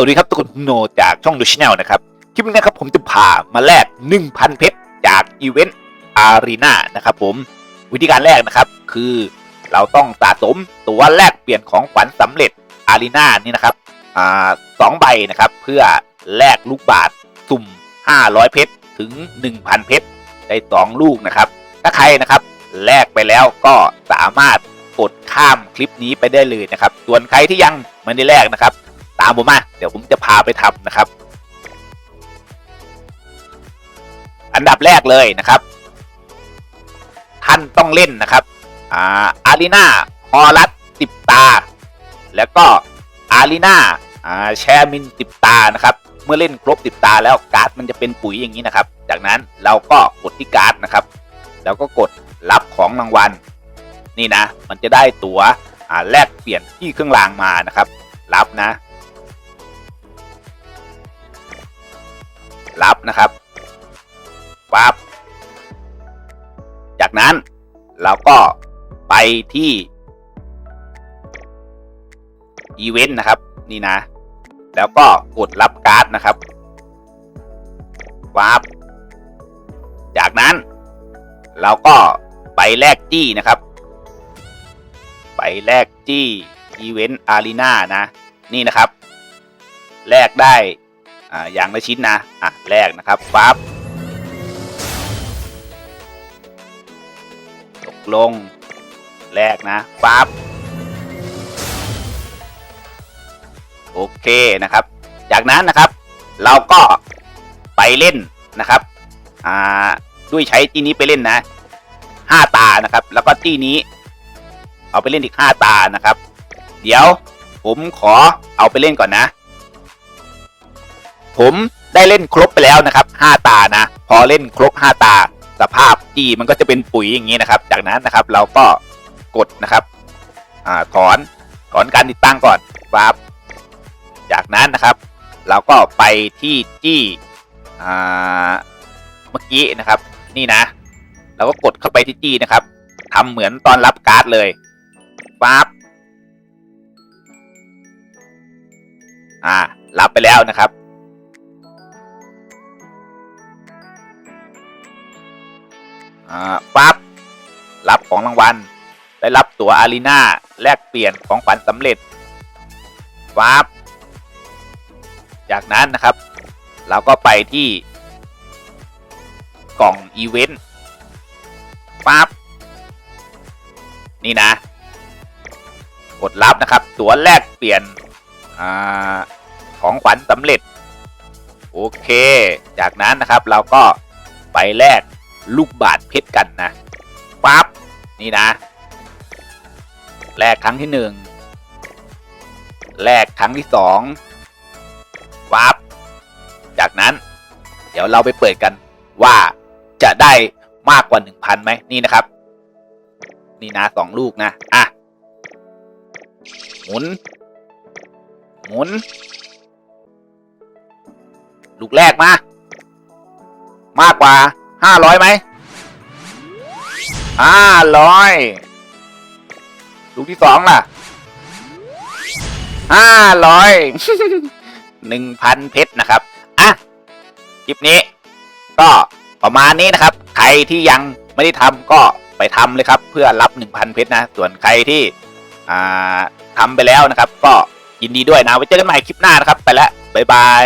วัสดีครับทุกคนโนจากช่องดูชแนลนะครับ คลิปนี้นะครับผมจะพามาแลก 1,000 เพชรจากอีเวนต์อารีนานะครับผมวิธีการแลกนะครับคือเราต้องสะสมตัวแลกเปลี่ยนของขวัญสำเร็จอารีนานี่นะครับอ่าสองใบนะครับเพื่อแลกลูกบาศก์สุ่ม 500 เพชรถึง 1,000 เพชรได้ 2 ลูกนะครับ ถ้าใครนะครับแลกไปแล้วก็สามารถกดข้ามคลิปนี้ไปได้เลยนะครับ ส่วนใครที่ยังไม่ได้แลกนะครับามผมมาเดี๋ยวผมจะพาไปทำนะครับ อันดับแรกเลยนะครับ ท่านต้องเล่นนะครับอ่าอารีนาฮอรัสสิบตา แล้วก็อารีนาอ่าแชมินสิบตานะครับ เมื่อเล่นครบสิบตาแล้วการ์ดมันจะเป็นปุ๋ยอย่างนี้นะครับ จากนั้นเราก็กดที่การ์ดนะครับ แล้วก็กดรับของรางวัล นี่นะ มันจะได้ตั๋วแลกเปลี่ยนที่เครื่องรางมานะครับ รับนะ รับนะครับปั๊บจากนั้นเราก็ไปที่อีเวนต์นะครับ นี่นะ แล้วก็กดรับการ์ดนะครับปั๊บจากนั้น เราก็ไปแลกจี้นะครับ ไปแลกจี้อีเวนต์อารีนานะ นี่นะครับ แลกได้อ่าอย่างละชิ้นนะอะ แรกนะครับปั๊บตกลงแรกนะปั๊บโอเคนะครับ จากนั้นนะครับเราก็ไปเล่นนะครับอ่าด้วยใช้ที่นี้ไปเล่นนะห้าตานะครับ แล้วก็ที่นี้ เอาไปเล่นอีกห้าตานะครับ เดี๋ยวผมขอเอาไปเล่นก่อนนะ ผมได้เล่นครบไปแล้วนะครับห้าตานะ พอเล่นครบห้าตา สภาพจีมันก็จะเป็นปุ๋ยอย่างนี้นะครับ จากนั้นนะครับเราก็กดนะครับอ่าถอนถอนการติดตั้งก่อนปั๊บจากนั้นนะครับ เราก็ไปที่จี้อ่าเมื่อกี้นะครับ นี่นะ เราก็กดเข้าไปที่จี้นะครับทำเหมือนตอนรับการ์ดเลยปั๊บอ่ารับไปแล้วนะครับ อ่าปั๊บรับของรางวัล ได้รับตั๋วอารีนาแลกเปลี่ยนของขวัญสำเร็จปั๊บจากนั้นนะครับ เราก็ไปที่กล่องอีเวนต์ปั๊บนี่นะ กดรับนะครับ ตั๋วแลกเปลี่ยนอของขวัญสำเร็จ โอเค จากนั้นนะครับเราก็ไปแลก ลูกบาทเพชรกันนะปั๊บนี่นะ แลกครั้งที่หนึ่งแลกครั้งที่สองปั๊บจากนั้น เดี๋ยวเราไปเปิดกันว่าจะได้มากกว่าหนึ่งพันไหมนี่นะครับ นี่นะสองลูกนะอะหมุน หมุน ลูกแรกมา มากกว่า ห้าร้อยไหมห้าร้อยลูกที่สองล่ะห้าร้อยหนึ่งพันเพชรนะครับ อะ คลิปนี้ ก็ประมาณนี้นะครับ ใครที่ยังไม่ได้ทำก็ไปทำเลยครับ เพื่อรับหนึ่งพันเพชรนะ ส่วนใครที่ทำไปแล้วนะครับ ก็ยินดีด้วยนะ ไว้เจอกันใหม่คลิปหน้านะครับ ไปแล้ว บ๊ายบาย